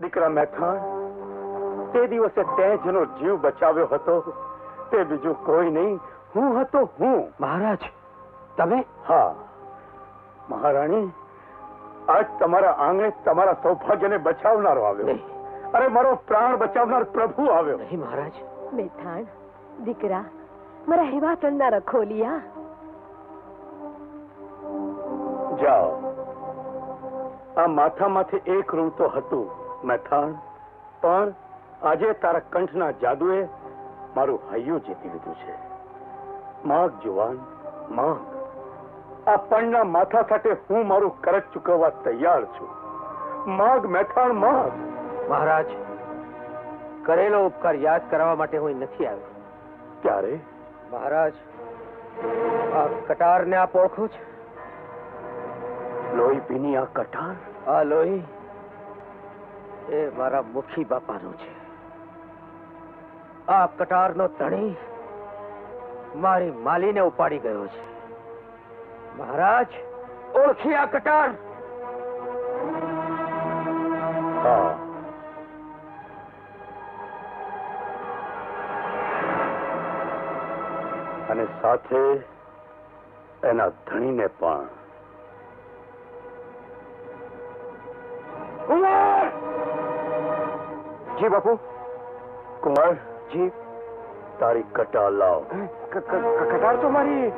દીકરા મેથાણ તે દિવસે તે જેનો જીવ બચાવ્યો હતો. તે બીજું કોઈ નહીં. હું હતો હું. મહારાજ તમે? હા. મહારાણી આજ તમારા આંગણે તમારા સૌભાગ્યને બચાવનારો આવ્યો. અરે મારો પ્રાણ બચાવનાર પ્રભુ આવ્યો. નહીં મહારાજ. મેથાણ દીકરા મારા હિવાતણના રખોલિયા જાઓ. આ માથામાંથી એક રૂ તો હતું. મેથાણ પણ આજે તારા કંઠના જાદુએ મારું હૈયું જીતી લીધું છે. માગ જુવાન માગ. આ પણના માથા સાથે હું મારું કરજ ચૂકવવા તૈયાર છું. માગ મેથાણ માગ. મહારાજ કરેલો ઉપકાર યાદ કરાવવા માટે હું નથી આવ્યો. ક્યારે? મહારાજ આ કટારને આપ ઓળખો છે? લોહી પીની આ કટાર? આ લોહી એ મારા મુખી બાપાનું છે. આ કટારનો ધણી મારી માલીને ઉપાડી ગયો છે. મહારાજ ઓળખી આ કટાર? અને સાથે એના ધણીને પણ. જી બાપુ. કુમાર? જી. તારી કટાર લાવ. કટાર તો મારી.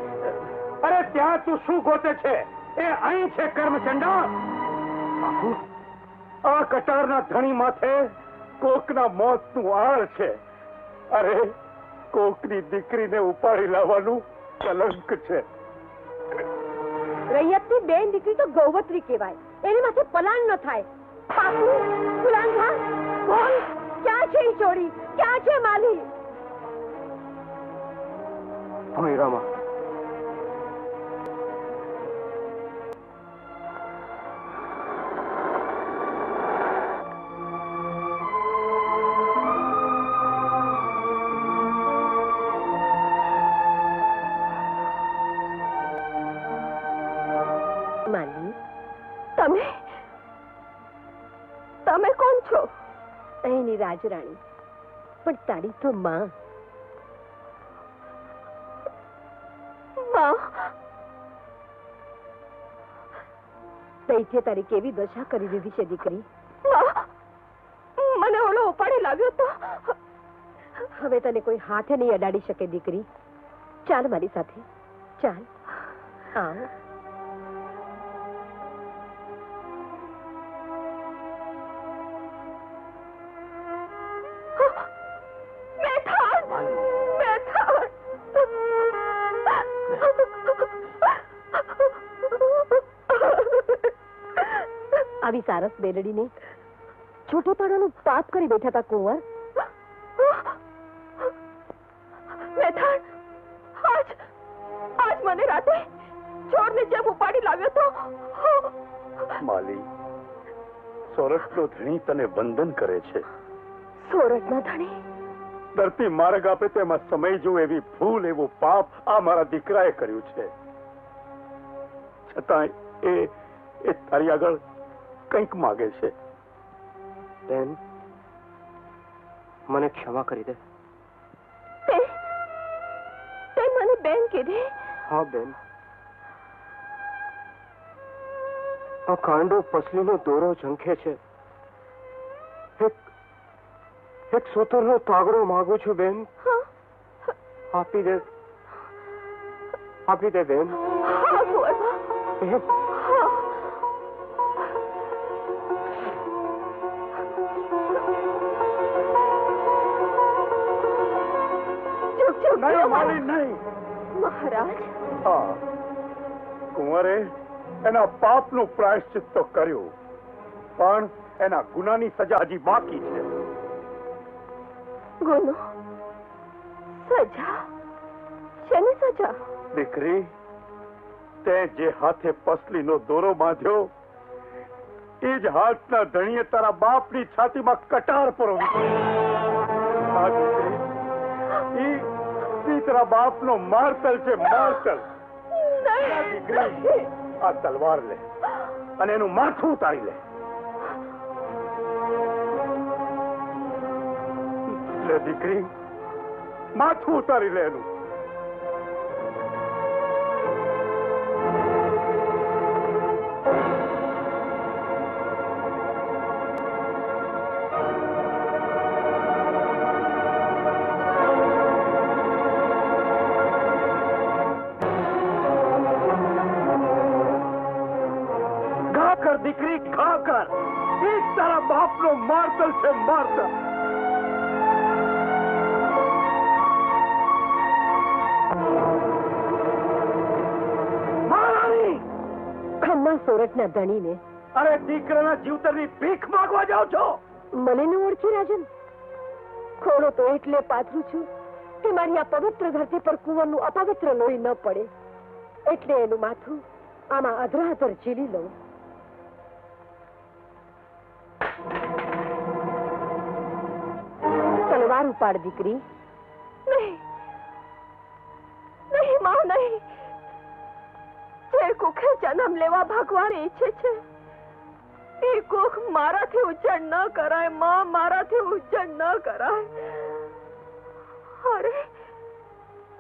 અરે ત્યાં તું શું ગોતે છે? એ અહીં છે કર્મચંડા. બાપુ આ કટારના ધણી માથે કોકના મોતનું આળ છે. અરે કોકની દીકરીને ઉપાડી લાવવાનું કલંક છે. રૈયતની બેન દીકરી તો ગૌવત્રી કહેવાય. એની માથે પલાણ ન થાય. બાપુ ગુલાંગા બોલ છે ઈ ચોરી? ક્યાં છે માલી ભોયરામાં રાજરાણી. પણ તારી તો માં. દૈત્ય તારી કેવી દશા કરી દીધી છે દીકરી? મને ઓલો ઉપાડી લાવ્યો તો? હવે તને કોઈ હાથે નહીં અડાડી શકે દીકરી. ચાલ મારી સાથે. ચાલ. આવ. સારસ બેલડીને છૂટી પાપ કરી બેઠા હતા કુંવર. મેથાણ આજ આજ મને રાતે ચોરને જેમ ઉપાડી લાવ્યો તો? માલી સોરઠનો ધણી તને વંદન કરે છે. સોરઠના ધણી? ધરતી માર્ગ આપે તેમાં સમય જો એવી ભૂલ એવું પાપ આ મારા દીકરાએ કર્યું છે. છતાં એ એ તારી આગળ કંઈક માગે છે. બેન મને ક્ષમા કરી દે. તે તે મને બેન કીધી. હા બેન. આ કાંડો પસલીનો દોરો ઝંખે છે. એક એક સૂતરનો તાગડો માંગુ છું બેન. આપી દે. આપી દે બેન. બેન નહીં માલી નહીં. મહારાજ. હા. કુંવરે એના પાપનું પ્રાયશ્ચિત તો કર્યું પણ એના ગુનાની સજા હજી બાકી છે. ગુનો? સજા? શેની સજા? દીકરી તે જે હાથે પસલીનો દોરો બાંધ્યો એ જ હાથના ધણીએ તારા બાપની છાતીમાં કટાર પરોવી દીકરા બાપનો મારતલ છે મારતલ આ તલવાર લે અને એનું માથું ઉતારી લે દીકરી માથું ઉતારી લે એનું બાપનો માર્તલ છે માર્તલ ખમ્મા સોરઠના ધણીને અરે દીકરાના જીવતરની ભીખ માંગવા જાઓ છો મને ન ઓળખી રાજન ખોડો તો એટલે પાથરું છું કે મારી આ પવિત્ર ધરતી પર કુંવરનું અપવિત્ર લોહી ન પડે એટલે એનું માથું આમાં અધરાધર ઝીલી લઉં તલવાર પાડ દીકરી કરાય, માં, મારાથી ઉજ્જડ ન કરાય. અરે,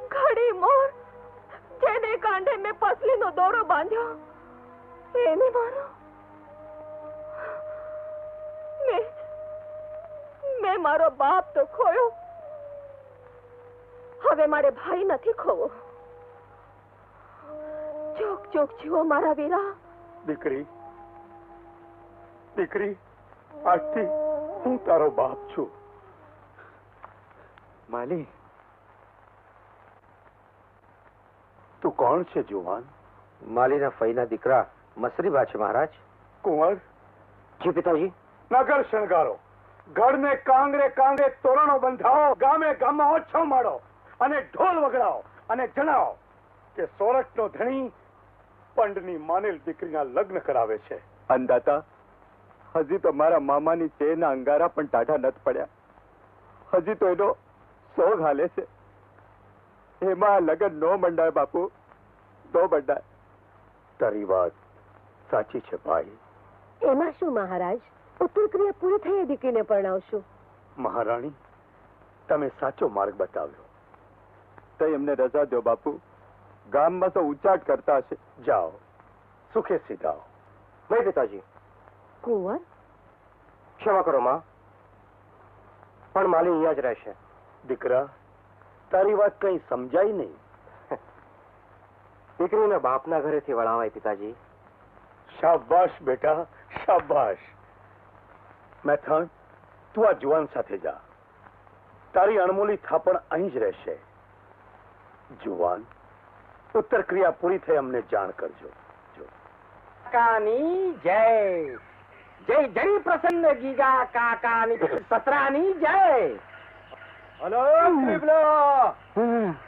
ઘડી મોર, જેને કાંડે મેં પસલીનો દોરો બાંધ્યો, એને મારો મારો બાપ તો ખોયો. હવે મારે ભાઈ નથી ખોવો. ચોક ચોક જીવો મારા વીરા. દીકરી દીકરી આજથી હું તારો બાપ છું. માલી. તું કોણ છે જુવાન? માલીના ફઈના દીકરા મસરીબા છે મહારાજ. કુંવર? જી પિતાજી. નગર શણગારો. ગઢને કાંગરે કાંગરે તોરણો બંધાવો ગામે ગામમાં ઓછો માડો અને ઢોલ વગડાવો અને જણાવો કે સોરઠનો ધણી પંડની માનેલ દીકરીના લગ્ન કરાવે છે. અંદાતા હજી તો મારા મામાની ચેના અંગારા પણ ટાઢા નથ પડ્યા. હજી તો એનો સોગ હાલે છે. એમાં લગ્ન નો મંડાય બાપુ નો મંડાય. તારી વાત સાચી છે ભાઈ. એમાં શું મહારાજ? ઉત્તર ક્રિયા પૂરી થઈ એ દીકરીને પરણાવશું. મહારાણી તમે સાચો માર્ગ બતાવ્યો. તો એમને રજા દો બાપુ. ગામમાં તો ઉચાટ કરતા હશે. જાઓ. સુખે સીધાઓ. નહીં પિતાજી. કુંવર? ક્ષમા કરો માં. પણ માલી અહીંયા જ રહેશે. દીકરા તારી વાત કઈ સમજાય નહીં. દીકરીને બાપના ઘરેથી વળાવાય પિતાજી. શાબાશ બેટા શાબાશ. મેથણ તું આ જુવાન સાથે જા. તારી અણમોલી થાપણ અહીં જ રહેશે. જુવાન ઉત્તર ક્રિયા પૂરી થઈ અમને જાણ કરજો. કાકાની જય. જય જરી પ્રસન્ન ગીગા કાકાની પતરાની જય. હલો ત્રિપલો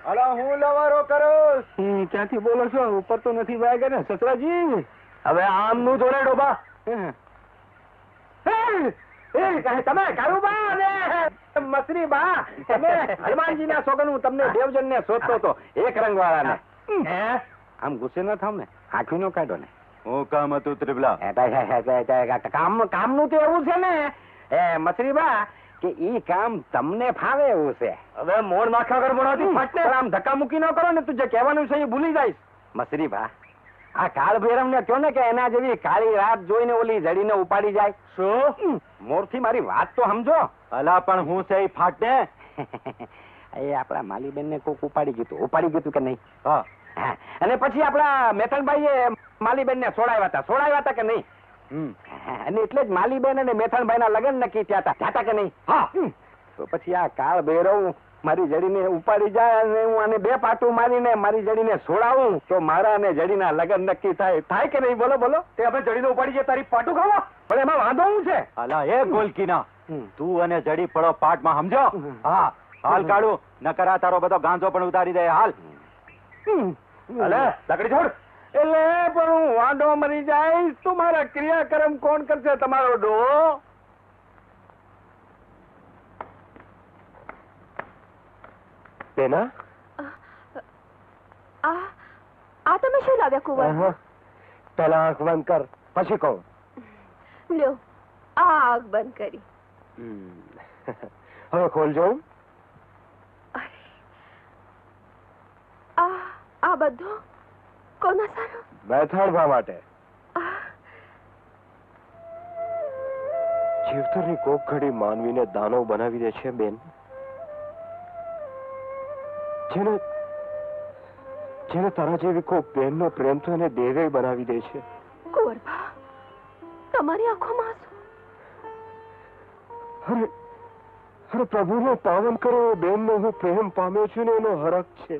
હલો હું લવારો કરોસ ક્યાંથી બોલો છો? ઉપર તો નથી વાગે ને સસરાજી? હવે આમનું જોડે ડોબા. તમે કારુબા અને મસરી બા તમે હનુમાનજી ના સોગન હું તમને દેવજન ને શોધતો હતો એક રંગ વાળાને આમ ગુસ્સે ન થાવ ને આખી નો કાઢો ને. હું કામ હતું કામનું તો એવું છે ને. એ મસરીબા કે ઈ કામ તમને ફાવે એવું છે. હવે મોડ નાખ્યા વગર બોલાતી ફટને. આમ ધક્કા મૂકી ન કરો ને તું જે કહેવાનું છે એ ભૂલી જઈશ. મસરીબા આ કાળ ભૈરવ ને કહો ને કે એના જેવી કાળી રાત જોઈને ઓલી જડીને ઉપાડી જાય. શું? મોરથી મારી વાત તો સમજો. અલા પણ હું છે ફાટે એ આપણા માલીબેન ને કોક ઉપાડી ગયું ઉપાડી ગયું કે નહીં? હા. અને પછી આપણા એ માલીબેન ને છોડાવ્યા હતા. છોડાવ્યા હતા કે નહીં? અને એટલે જ માલીબેન અને મેથણભાઈ ના લગ્ન નક્કી થયા હતા. હતા કે નહીં? હા. તો પછી આ કાળ ભૈરવ મારી જડીને ઉપાડી જાય અને હું આને બે પાટું મારીને મારી જડીને છોડાવું તો મારા અને જડીના લગ્ન નક્કી થાય. થાય કે નહીં? બોલો બોલો. તે આપણે જડીને ઉપાડી જાય તારી પાટું ખાવા. પણ એમાં વાંધો હું છે? અલા એ ગોલકીના. તું અને જડી પડો પાઠમાં સમજો? હા હાલ કાઢું. નકરા તારો બધો ગાંજો પણ ઉતારી દે હાલ. અલે લકડી છોડ. એટલે પણ હું વાંઢો મરી જાય તું મારા ક્રિયાક્રમ કોણ કરશે? તમારો ડો. તેના આ આ તમે શું લાવ્યા કુંવર? પહેલા આંખ બંધ કર પછી કહું. લ્યો આ આંખ બંધ કરી. હવે ખોલજો આ આ બધું કોના સારું બેથાડવા માટે. જીવતરની કોક ઘડી માનવીને દાનવ બનાવી દે છે બેન. જેને જેને તારા જેવી કોઈ બહેનનો પ્રેમ તો એને દેવે બનાવી દે છે. કુંવરભા તમારી આંખોમાં આંસુ અરે અરે પ્રભુને પાવન કરો એ બેનનો હું પ્રેમ પામ્યો છું ને એનો હરક છે.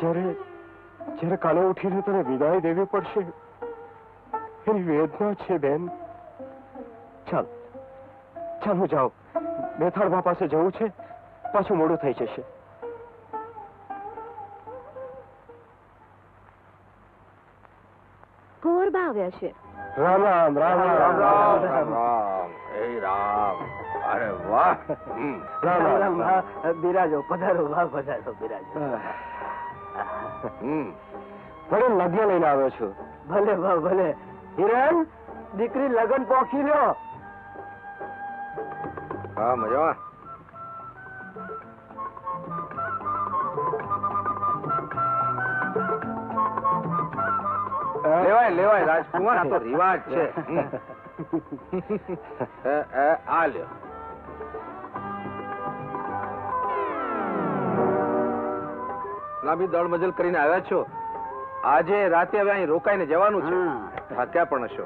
જ્યારે જ્યારે કાલે ઉઠીને તને વિદાય દેવી પડશે એની વેદના છે બેન ચાલ ચાલ હું જાઉં. મેથાળબા પાસે જવું છે પાછું મોડું થઈ જશે. કુંવરબા આવ્યા છે. રામ રામ રામ રામ. રામ રામ રામ હે રામ અરે વાહ. રામ રામ. બિરાજો પધારો વાહ પધારો બિરાજો. ભલે લગ્ન લઈને આવ્યો છું. ભલે ભલે. હિરણ દીકરી લગન પોખી લ્યો. હા મજામાં. લેવાય લેવાય રાજકુમાર આ તો રિવાજ છે. આ લ્યો. લાંબી દળ મજલ કરીને આવ્યા છો? આજે રાતે હવે અહીં રોકાઈને જવાનું છે. થાક્યા પણ હશો.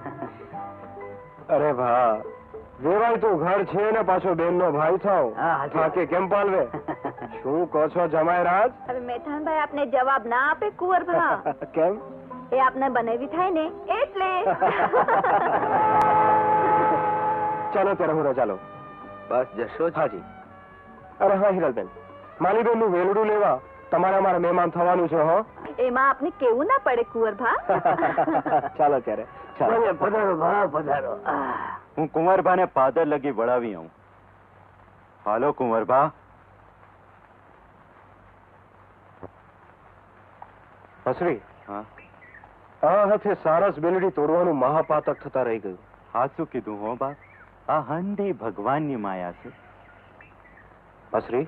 અરે ભા વેવાય તું ઘર છે ને પાછો બેનનો ભાઈ થાવ. થાકે કેમ પાલવે? શું કહો છો જમાય રાજ હવે મેથાણભાઈ આપને જવાબ ના આપે કુંવરભા કેમ? એ આપને બનેવી થાય ને એટલે. ચાલો ત્યારે હું ચાલો બસ જશો હાજી. અરે હા હિરલબેન. માલીબેનનું વેલડું લેવા તમારે અમારા મહેમાન થવાનું છે હો. એમાં આપને કેવું ના પડે કુંવરભા ચાલો ત્યારે. ચાલો. પધારો ભા પધારો હું કુંવરભાને પાદર લગી વળાવી આવું. હાલો કુંવરભા. હસરી આ હાથે સારસ બેલડી તોડવાનું મહાપાતક થતા રહી ગયું. હા શું કીધું હો બા? આ હંધી ભગવાનની માયા છે. હસરી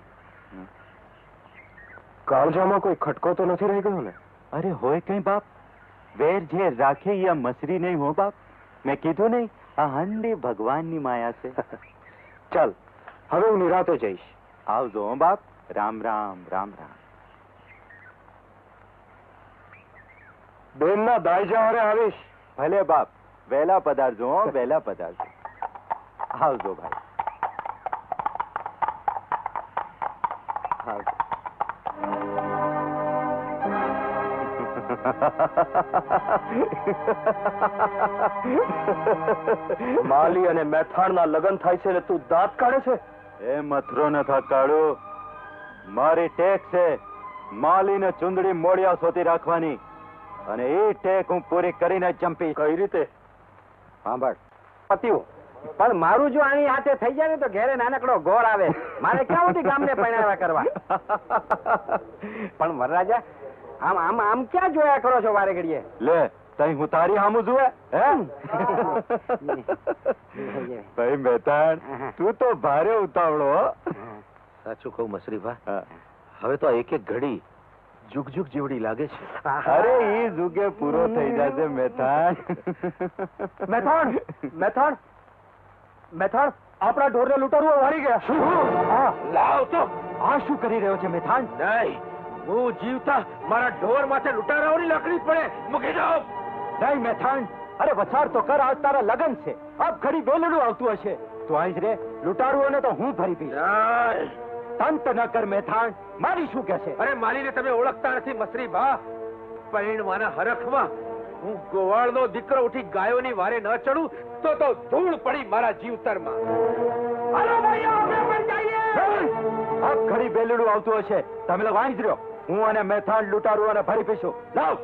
કાળજામાં કોઈ ખટકો તો નથી રહી ગયો ને? અરે હોય કઈ બાપ? વેર જે રાખે મસરી નહીં હો બાપ? મેં કીધું નહીં આ ભગવાનની માયા છે. ચાલ હવે હું નિરાતો જઈશ. આવજો બાપ. રામ રામ રામ રામ. બેનના દાયજા હારે આવીશ. ભલે બાપ વહેલા પધારજો વહેલા પધારજો. આવજો ભાઈ. આવજો. માલી અને મેથાણના લગ્ન થાય છે ને તું દાંત કાઢે છે? એ મથરો ન કાળુ. મારી ટેક છે. માલીને ચુંદડી મોડિયા સોતી રાખવાની. અને એ ટેક હું પૂરી કરીને જંપીશ કઈ રીતે? સાંભળ. પતિઓ. પણ મારું જો અહીં હાથે થઈ જાય ને તો ઘેરે નાનકડો ગોળ આવે. મારે ક્યાં સુધી ગામને પૈણાવા કરવા? પણ વરરાજા આમ આમ આમ ક્યાં જોયા કરો છો વારે ઘડીએ? લે તઈ હું તારી હામું જુએ હે? ભાઈ મહેતાન તું તો ભારે ઉતાવળો સાચું કહું મસરીભા. હવે તો એક એક ઘડી જુગ જુગ જેવડી લાગે છે. અરે ઈ જુગે પૂરો થઈ જશે મેથાણ મેથાણ મેથાણ મેથાણ આપણા ઢોરને લૂંટારુઓ વાળી ગયા. હા. લાવ તો. આ શું કરી રહ્યો છે મેથાણ? નહીં. હું જીવતા મારા ઢોર માથે લૂંટારાઓની લાકડી પડે. મૂકી જાઓ નહીં મેથાણ. અરે વછાર તો કર આજ તારા લગન છે. આપ ઘડી વેલડું આવતું હશે. તો આઈ રે. લૂંટારુઓને તો હું ભરી દઈશ. તંત ન કર મેથાણ. મારી શું કે છે અરે માલીને તમે ઓળખતા નથી મસરી બા. પૈણવાના હરખમાં હું ગોવાળનો દીકરો ઉઠી ગાયોની વારે ન ચડું તો તો ધૂળ પડી મારા જીવતરમાં. હાલો ભાઈઓ, અમે પણ જઈએ. અબ ઘડી બેલડું આવતું હશે. તમે લોકો વાંચ રહ્યો. હું અને મેથાણ લૂંટારુઓને ભરી પીશું. લાવ!